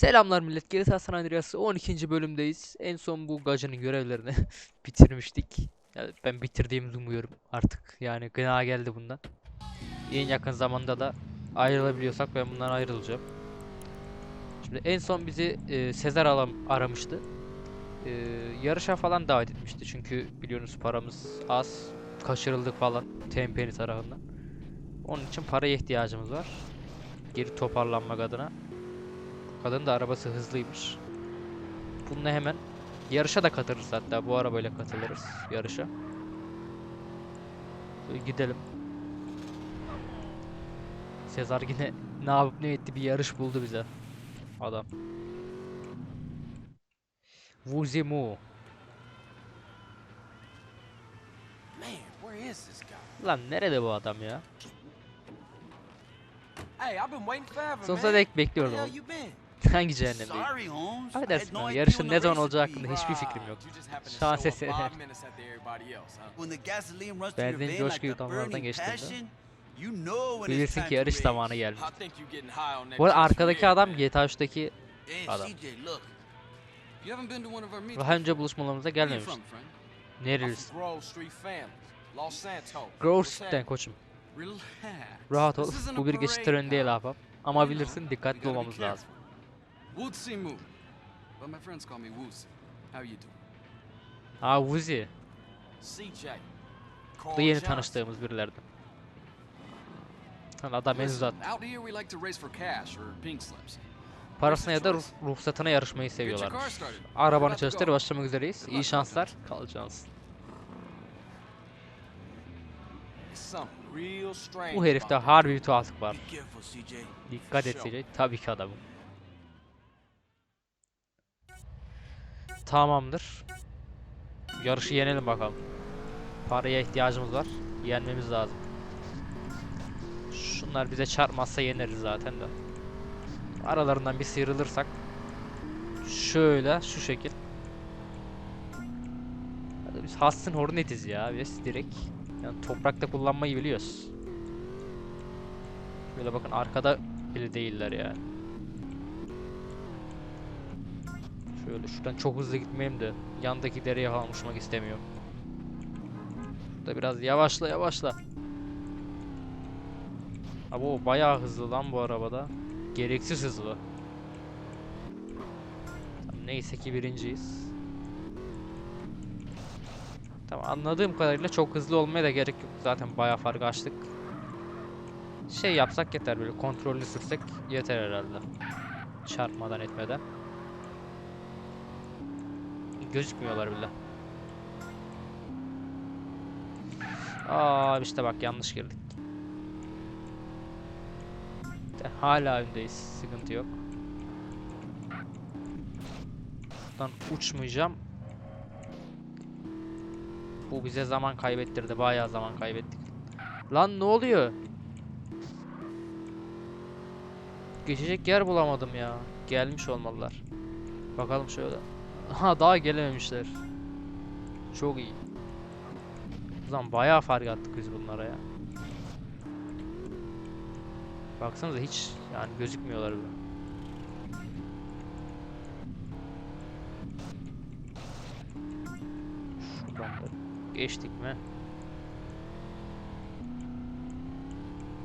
Selamlar millet. GTA San Andreas 12. bölümdeyiz. En son bu gacının görevlerini bitirmiştik. Yani ben bitirdiğimi umuyorum artık. Yani gına geldi bundan. En yakın zamanda da ayrılabiliyorsak ben bundan ayrılacağım. Şimdi en son bizi e, Sezar alam aramıştı. E, yarışa falan davet etmişti. Çünkü biliyorsunuz paramız az. Kaçırıldık falan TMP'nin tarafından. Onun için paraya ihtiyacımız var. Geri toparlanmak adına. Kadın da arabası hızlıymış. Bununla hemen yarışa da katılırız hatta bu arabayla katılırız yarışa. Böyle gidelim. Sezar yine ne yapıp ne etti bir yarış buldu bize. Adam. Guy? Lan nerede bu adam ya? Sonsuza dek bekliyordum Hangi cehennemdeyim? Affedersin idea yarışın ne zaman olacağı hakkında hiçbir fikrim yok. Şans eseri. Verdiğin vein coşku like a yutamlardan burning geçtiğinde bilirsin ki yarış zamanı gelmiş. Bu arada arkadaki adam. GTA 3'teki Hey, Adam. Daha önce buluşmalarımıza gelmemiş. Nerelisin? Grove Street'ten koçum. Rahat ol. Bu bir geçit töreni değil ahbap. Ama bilirsin dikkatli olmamız lazım. Woodsy Moo. But my friends call me Woodsy. How you doing? Ha Wuzi. CJ. Bu da yeni tanıştığımız birilerden. Lan adam el Listen, uzat. out here we like to race for cash or pink slips. Parasına ya da ruh- ruhsatına yarışmayı seviyorlarmış. Arabanı çalıştır başlamak üzereyiz. İyi şanslar. Kal şans. Something real strange Bu herifte harbi bir tuhaflık var. Dikkat et. CJ. Tabii ki adamım. Tamamdır. Yarışı yenelim bakalım. Paraya ihtiyacımız var. Yenmemiz lazım. Şunlar bize çarpmazsa yeneriz zaten de. Aralarından bir sıyrılırsak. Şöyle şu şekil. Biz Hudson Hornet'iz ya biz direkt. Yani toprakta kullanmayı biliyoruz. Şöyle bakın arkada bile değiller yani. Şöyle şuradan çok hızlı gitmeyeyim de yandaki dereye falan uçmak istemiyorum. Burada biraz yavaşla yavaşla. Abi o bayağı hızlı lan bu arabada. Gereksiz hızlı. Neyse ki birinciyiz. Tamam anladığım kadarıyla çok hızlı olmaya da gerek yok. Zaten bayağı fark açtık. Şey yapsak yeter böyle kontrollü sürsek yeter herhalde. Çarpmadan etmeden. Gözükmüyorlar bile. Aa işte bak yanlış girdik. De, hala öndeyiz. Sıkıntı yok. Buradan uçmayacağım. Bu bize zaman kaybettirdi. Bayağı zaman kaybettik. Lan ne oluyor? Geçecek yer bulamadım ya. Gelmiş olmalılar. Bakalım şöyle. Ha daha gelememişler. Çok iyi. Zaman bayağı fark attık biz bunlara ya. Baksanıza hiç yani gözükmüyorlar bile. Şuradan da geçtik mi?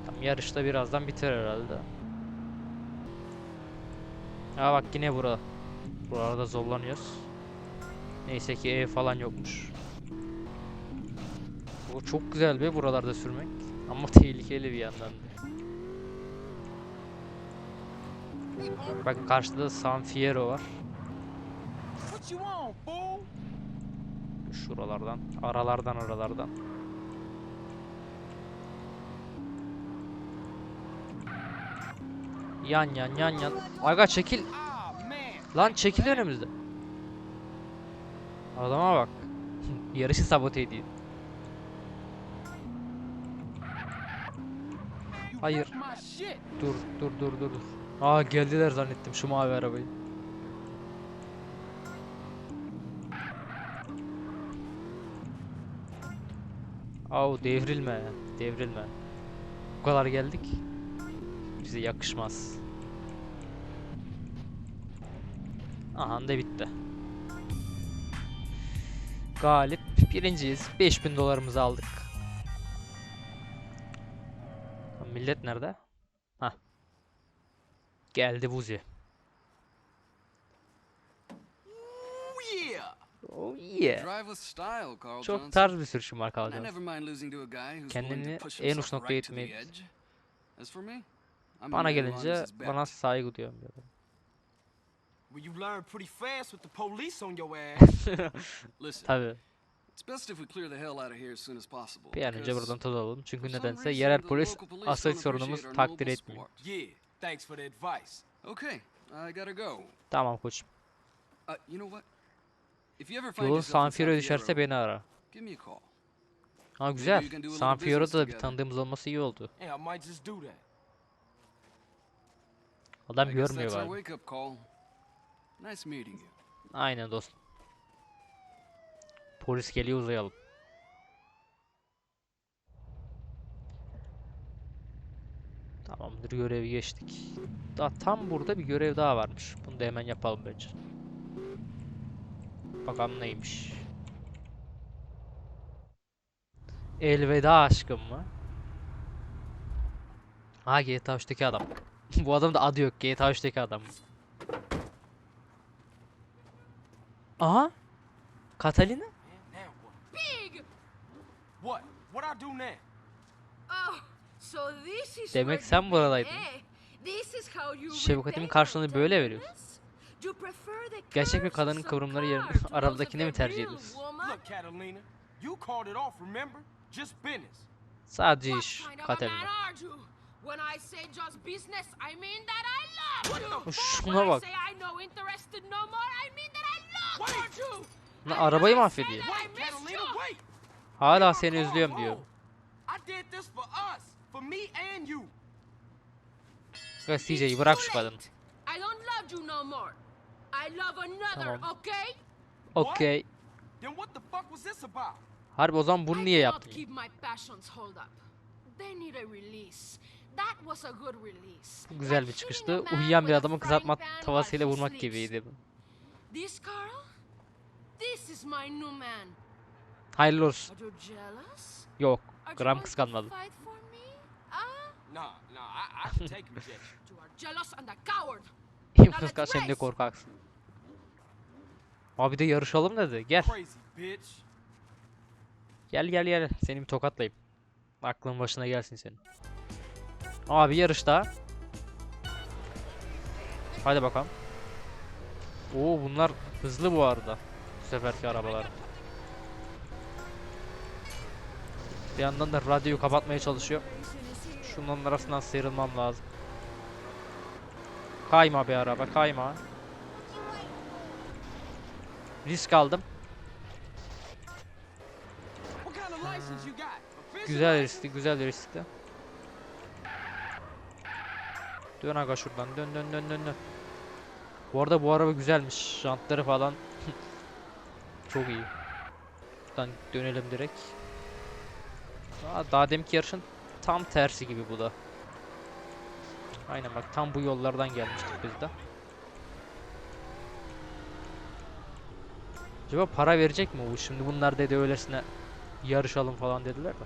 Tam yarışta birazdan biter herhalde. Ha bak yine bura. Buralarda zorlanıyoruz. Neyse ki ev falan yokmuş. Bu çok güzel be buralarda sürmek. Ama tehlikeli bir yandan da. Bak karşıda da San Fierro var. Şuralardan, aralardan aralardan. Yan yan yan yan. Aga çekil. Lan çekil önümüzde. Adama bak. Yarışı sabote ediyor. Hayır. Dur dur dur dur dur. Aa geldiler zannettim şu mavi arabayı. Au devrilme devrilme. Bu kadar geldik. Bize yakışmaz. Aha da bitti. Galip birinciyiz. 5000 dolarımızı aldık. Millet nerede? Ha. Geldi Buzi. Oh yeah! Oh Carl Çok tarz bir sürüşüm var willing Kendini en uç noktaya a Bana gelince bana saygı duyuyorum. Well, you learn pretty fast with the police on your ass. Listen, Tabii. it's best if we clear the hell out of here as soon as possible. Bir an önce buradan tutalım. Çünkü for some nedense yerel polis asıl sorunumuz takdir etmiyor. sport. yeah, thanks for the advice. Okay, I gotta go. Tamam koçum. Uh, you know what? If you ever find Yolun San Fierro'ya düşerse beni ara. give me a call. Ha güzel. San Fierro'da da bir tanıdığımız olması iyi oldu. Yeah, I might just do that. Adam görmüyor galiba. Nice meeting you. Aynen dostum. Polis geliyor uzayalım. Tamamdır görevi geçtik. Daha tam burada bir görev daha varmış. Bunu da hemen yapalım bence. Bakalım neymiş. Elveda aşkım mı? Ha GTA 3'teki adam. Bu adamın da adı yok. GTA 3'teki adam. Aha. Catalina? And now what? Big! What? What I do now? Oh, so this is Demek sen you buradaydın. eh? This is how you Şefkatimin karşılığını böyle veriyorsun. tenderness? You prefer the Gerçek bir kadının kıvrımları yerine of mi tercih ediyorsun? woman? Look, Catalina, you called it off, remember? Just business. Sadece iş Catalina. When I say just business, I mean that I love you. Şuna When I bak. say I no interested no more, I mean that I love Wait. you. Lan arabayı mahvediyor. Hala seni özlüyorum diyor. home. I did this for us, for me and you. Ya It's CJ'yi bırak şu kadını. late. I don't love you no more. I love another, Tamam. okay? Okey. Then what the fuck was this about? Harbi o zaman bunu I niye yaptın? Bu Güzel bir çıkıştı. Uyuyan bir adamı kızartma tavasıyla vurmak gibiydi. This Carl? This is my new man. Hayırlı olsun. Are you jealous? Yok. Gram kıskanmadım. fight for me? Nah, nah, I, I can take rejection. you are jealous and a coward. Hem de korkaksın. Abi de yarışalım dedi. Gel. Gel gel gel. Seni bir tokatlayayım. Aklın başına gelsin senin. Abi yarış daha. Hadi bakalım. Oo bunlar hızlı bu arada. Bu seferki arabalar. Bir yandan da radyoyu kapatmaya çalışıyor. Şunların arasından sıyrılmam lazım. Kayma bir araba kayma. Risk aldım. Güzel riskti, güzel riskti. Dön aga şuradan, dön dön dön dön dön. Bu arada bu araba güzelmiş, jantları falan çok iyi. Buradan dönelim direkt. Aa, daha deminki yarışın tam tersi gibi bu da. Aynen bak tam bu yollardan gelmiştik biz de. Acaba para verecek mi bu? Şimdi bunlar dedi öylesine yarışalım falan dediler de.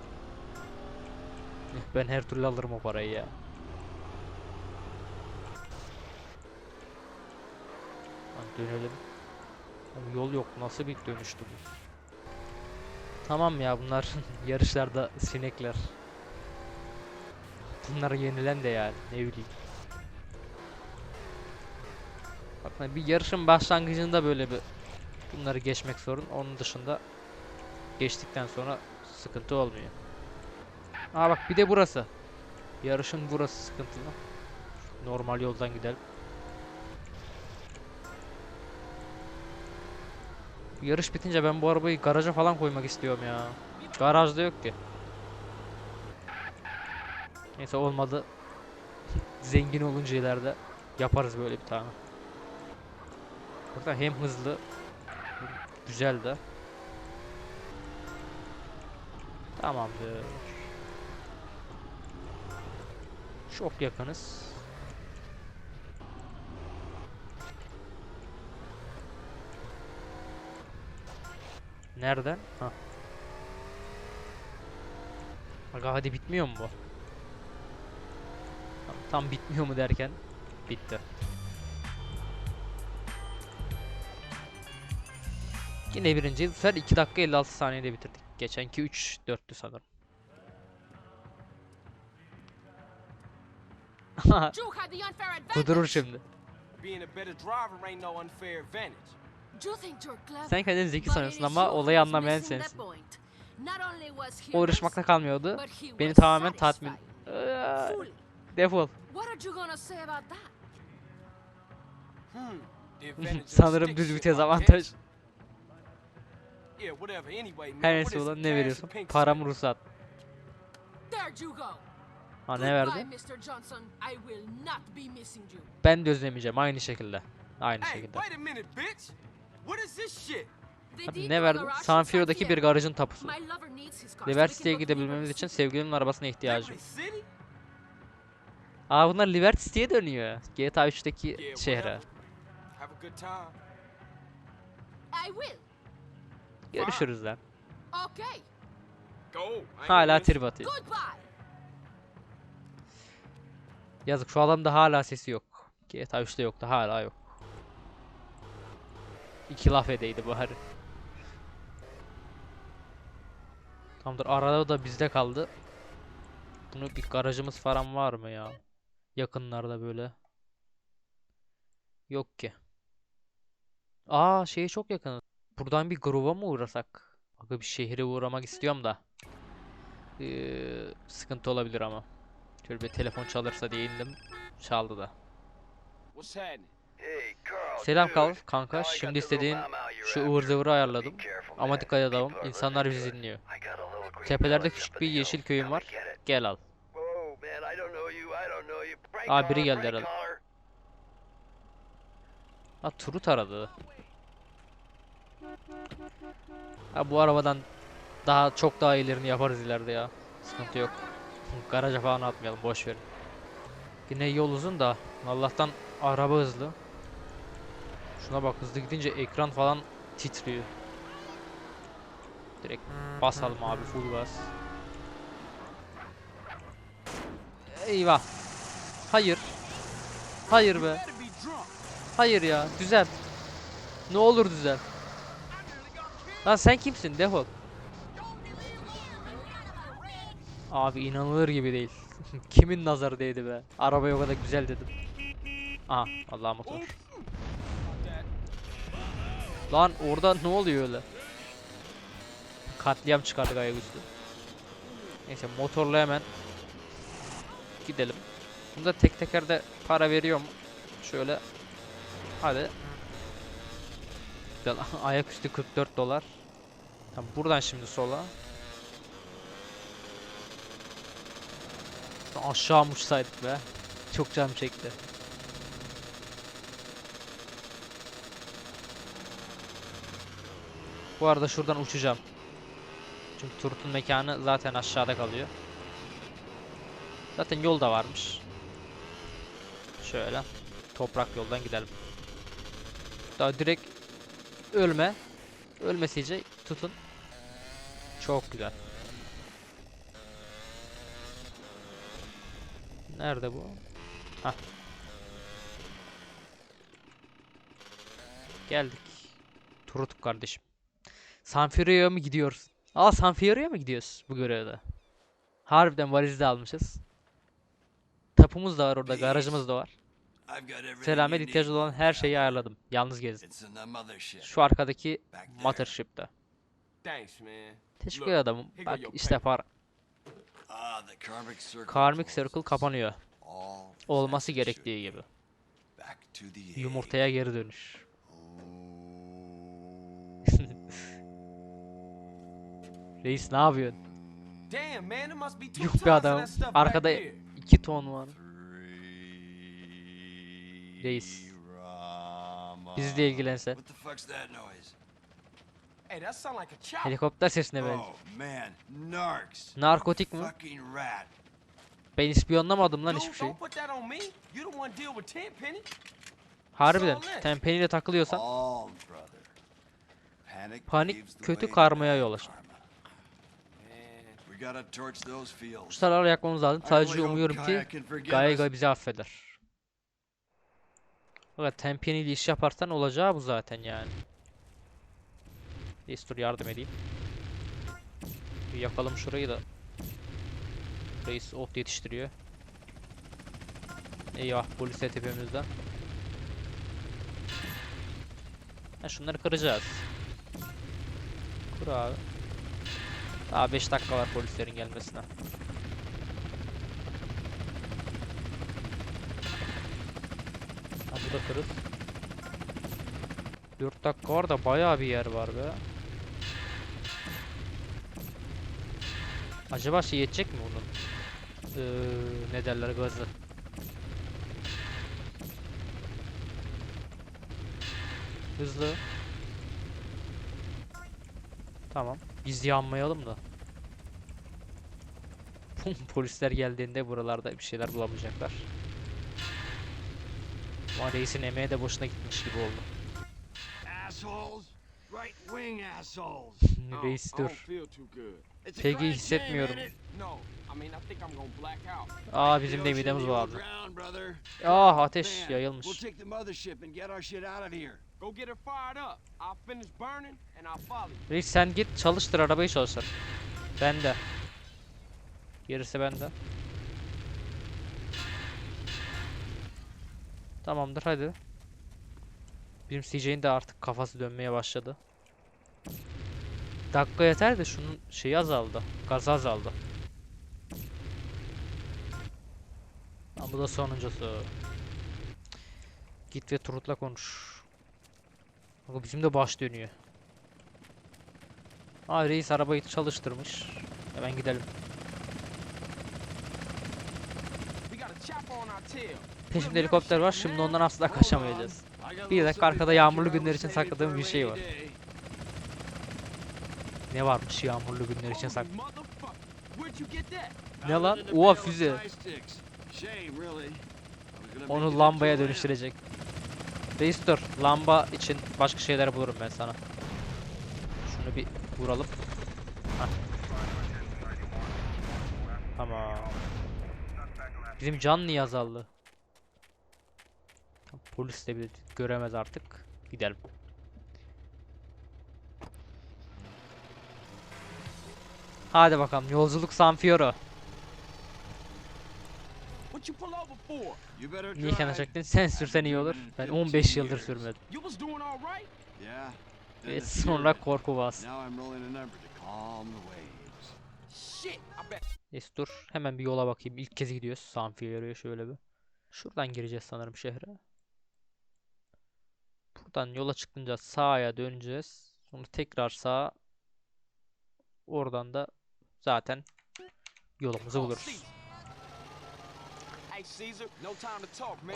Eh, Ben her türlü alırım o parayı ya. Dönelim. Oğlum yol yok. Nasıl bir dönüştü bu? Tamam ya bunlar yarışlarda sinekler. Bunlara yenilen de yani ne bileyim. Bak lan bir yarışın başlangıcında böyle bir bunları geçmek sorun. Onun dışında geçtikten sonra sıkıntı olmuyor. Aa bak bir de burası. Yarışın burası sıkıntılı. Normal yoldan gidelim. Yarış bitince ben bu arabayı garaja falan koymak istiyorum ya. Garajda yok ki. Neyse olmadı. Zengin olunca ileride yaparız böyle bir tane. Burada hem hızlı güzel de. Tamamdır. Çok yakınız. Nereden? Ha. Aga hadi bitmiyor mu bu? Tam, tam bitmiyor mu derken bitti. Yine birinci. Bu sefer 2 dakika 56 saniyede bitirdik. Geçenki 3 4'tü sanırım. Kudurur şimdi. Being a better driver ain't no unfair advantage. Sen kendini zeki sanıyorsun ama you olayı anlamayan sensin. O yarışmakta rescued, kalmıyordu. Beni tamamen tatmin... Defol. What are you gonna say about that? Hmm. Sanırım düz shift, vites I avantaj. guess. Yeah, whatever. Anyway, man. Her what neyse ulan ne veriyorsun? Param ruhsat. Ha ne verdi? Ben de özlemeyeceğim aynı şekilde. Aynı Hey, şekilde. Ne verdi? garage Sanfio'daki bir garajın tapusu. here. My lover needs his car so we Liberty'ye gidebilmemiz için City. sevgilimin arabasına ihtiyacım. Aa bunlar Liberty City'ye dönüyor. GTA 3'teki Yeah, şehre. Görüşürüz lan. Hala trip atıyor. Yazık şu adamda hala sesi yok. GTA 3'te yoktu hala yok. İki laf edeydi bari. Tamamdır arada da bizde kaldı. Bunu bir garajımız falan var mı ya? Yakınlarda böyle. Yok ki. Aa şeye çok yakın. Buradan bir gruba mı uğrasak? Aga bir şehre uğramak istiyorum da. Ee, sıkıntı olabilir ama. Şöyle bir telefon çalırsa diye indim. Çaldı da. What's happening? Selam. Kal kanka. Şimdi istediğin şu ıvır zıvırı ayarladım. Ama dikkat are İnsanlar bizi dinliyor. Tepelerde küçük bir yeşil köyüm var. Gel al. Aa, biri geldi herhalde. Ha Turut aradı. Ha bu arabadan daha çok daha iyilerini yaparız ileride ya. Sıkıntı yok. Garaja falan atmayalım boş verin. Yine yol uzun da Allah'tan araba hızlı. Şuna bak hızlı gidince ekran falan titriyor. Direkt basalım abi full gaz. Eyvah. Hayır. Hayır be. Hayır ya düzel. Ne olur düzel. Lan sen kimsin defol. Abi inanılır gibi değil. Kimin nazarı değdi be. Arabaya o kadar güzel dedim. Aha Allah motor. Lan orada ne oluyor öyle? Katliam çıkardık ayaküstü. Neyse motorla hemen gidelim. Bunda tek tekerde para veriyorum. Şöyle. Hadi. Güzel. Ayaküstü 44 dolar. Tamam buradan şimdi sola. Aşağı uçsaydık be. Çok canım çekti. Bu arada şuradan uçacağım. Çünkü Turut'un mekanı zaten aşağıda kalıyor. Zaten yol da varmış. Şöyle toprak yoldan gidelim. Daha direkt ölme. Ölmesice tutun. Çok güzel. Nerede bu? Hah. Geldik. Turut kardeşim. Sanfierio'ya mı gidiyoruz? Aa Sanfierio'ya mı gidiyoruz bu görevde? Harbiden valizi de almışız. Tapumuz da var orada, garajımız da var. Selamet ihtiyacı olan her şeyi ayarladım. Yalnız gezdim. Şu arkadaki. Mothership'te. Teşekkür go Bak işte para. Ah, karmic circle. Kapanıyor. Olması gerektiği gibi. Yumurtaya geri dönüş. Reis ne yapıyorsun? Yuh be adam. Arkada iki ton var. Reis. Bizle ilgilense. Helikopter sesine benziyor. Oh narcs. Narkotik mi? Ben ispiyonlamadım lan hiçbir şey. Tenpenny. Harbiden. that. Tempeniyle takılıyorsan Panik kötü karmaya yol açar. Fields. Kuşları yakmamız lazım. Sadece umuyorum ki. Gaiga bizi affeder. Fakat Tempiyeni ile iş yaparsan olacağı bu zaten yani. Neyse dur yardım edeyim. Bir yakalım şurayı da. Reis ot yetiştiriyor. Eyvah polis de tepemizden. Ha, şunları kıracağız. Kur abi. Daha 5 dakika var polislerin gelmesine. Ha bu da kırız. 4 dakika var da bayağı bir yer var be. Acaba şey yetecek mi bunun? Ee, ne derler gazı? Hızlı. Tamam. Biz yanmayalım da. Polisler geldiğinde buralarda bir şeyler bulamayacaklar. Ama reisin emeği de boşuna gitmiş gibi oldu. Oh, Reis dur. crash hissetmiyorum. Aa bizim de midemiz vardı. Ah ateş yayılmış. Reis sen git çalıştır arabayı çalıştır. Ben de. Gerisi bende. Tamamdır hadi. Bizim CJ'in de artık kafası dönmeye başladı. Dakika yeter de şunun şeyi azaldı. Gazı azaldı. Ha, bu da sonuncusu. Git ve Turut'la konuş. Bak bizim de baş dönüyor. Aa reis arabayı çalıştırmış. Hemen gidelim. Peşimde helikopter var. Şimdi ondan asla kaçamayacağız. Bir dakika arkada yağmurlu günler için sakladığım bir şey var. Ne varmış yağmurlu günler için sak. Ne lan? Oha füze. Onu lambaya dönüştürecek. Reis dur. Lamba için başka şeyler bulurum ben sana. Şunu bir vuralım. Hah. Tamam. Bizim can niye azaldı? Polis de bir göremez artık. Gidelim. Hadi bakalım yolculuk San Fierro. What you pull over for? Niye kenar çektin? Sen sürsen iyi olur. Ben 15 yıldır sürmedim. Ve sonra korku bas. Neyse dur. Hemen bir yola bakayım. İlk kez gidiyoruz. San Fierro'ya şöyle bir. Şuradan gireceğiz sanırım şehre. Buradan yola çıkınca sağa döneceğiz. Sonra tekrar sağa. Oradan da zaten yolumuzu buluruz.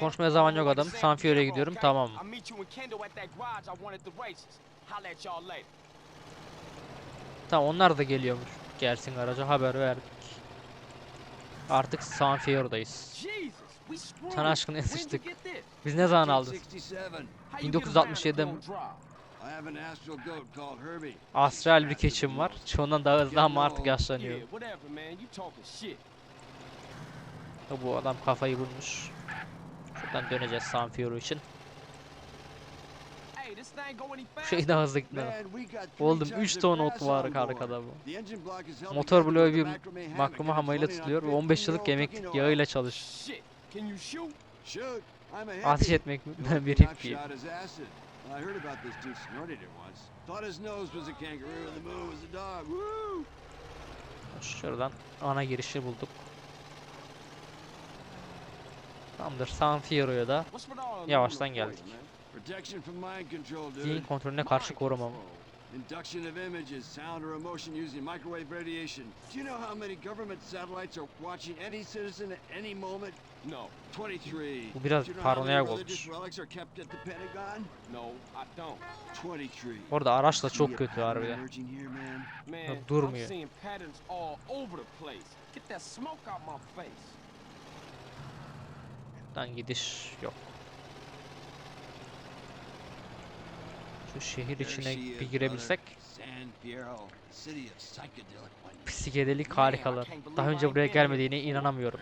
Konuşmaya zaman yok adam. San San Fierro'ya Fierro, gidiyorum. Tamam. Tamam onlar da geliyormuş. Gelsin araca haber verdik. Artık San Fierro'dayız. Jesus, we screwed. Sana aşkına this? Biz ne zaman aldın? 67. How you get 1967'de around the drive? I have an astral goat called Herbie. Astral bir keçim var. Çoğundan daha hızlı ama artık yaşlanıyor. Bu adam kafayı vurmuş. Şuradan döneceğiz San Fierro için. Şey daha hızlı gitmedi. Tons 3 of ton ot var arkada bu. Motor bloğu bir makruma hamayla tutuluyor ve 15 yıllık 15-year-old emeklilik cooking yağıyla çalış. Ateş etmek Ben bir. Well, I heard about this dude snorted it once. Thought his nose was a kangaroo and the moon was a dog. Woo! Şuradan ana girişi bulduk. Tamamdır San Fierro'ya da Yavaştan geldik. zihin kontrolüne karşı korumam. Induction of images, sound or emotion using microwave radiation. Do you know how many government satellites are watching any citizen at any moment? No, 23. Bu biraz paranoyak olmuş. no, I don't. 23. Orada araç da çok kötü harbiden. durmuyor. Şuradan gidiş yok. Şu şehir içine bir girebilsek. Psikedelik harikalar. Daha önce buraya gelmediğine inanamıyorum.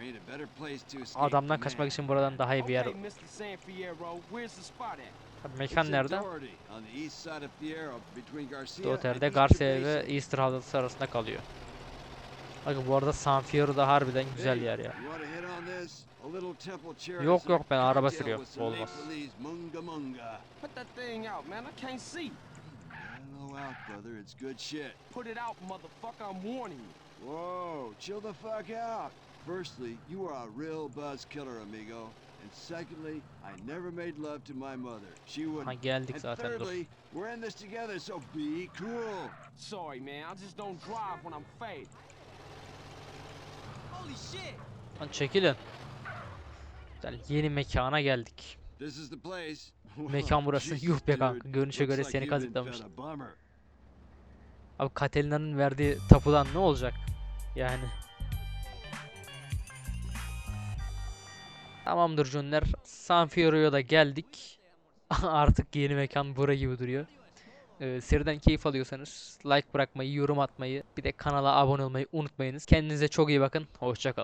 Adamdan kaçmak için buradan daha iyi bir yer. Tabii Mekan nerede? Between Garcia ve. Easter Havzası arasında kalıyor. Bakın bu arada San Fierro da harbiden güzel yer ya. You wanna on this? A little temple cherry Yok, syrup yok, ben araba cocktail sürüyorum, olmaz. Munga munga. Put that thing out, man. I can't see. Mellow out, brother. It's good shit. Put it out, motherfucker. I'm warning you. Whoa, chill the fuck out. Firstly, you are a real buzz killer, amigo. And secondly, I never made love to my mother. She Ha wouldn't. geldik And zaten dur. thirdly, we're in this together, so be cool. Sorry, man. I just don't drive when I'm faded. Holy shit! Lan çekilin. Güzel yeni mekana geldik. Mekan burası. Yuh be kanka, görünüşe göre seni kazıklamış. Abi Katelina'nın verdiği tapudan ne olacak? Yani. Tamamdır Cunler. San Fierro'ya da geldik. Artık yeni mekan bura gibi duruyor. Ee, seriden keyif alıyorsanız like bırakmayı, yorum atmayı, bir de kanala abone olmayı unutmayınız. Kendinize çok iyi bakın. Hoşçakalın.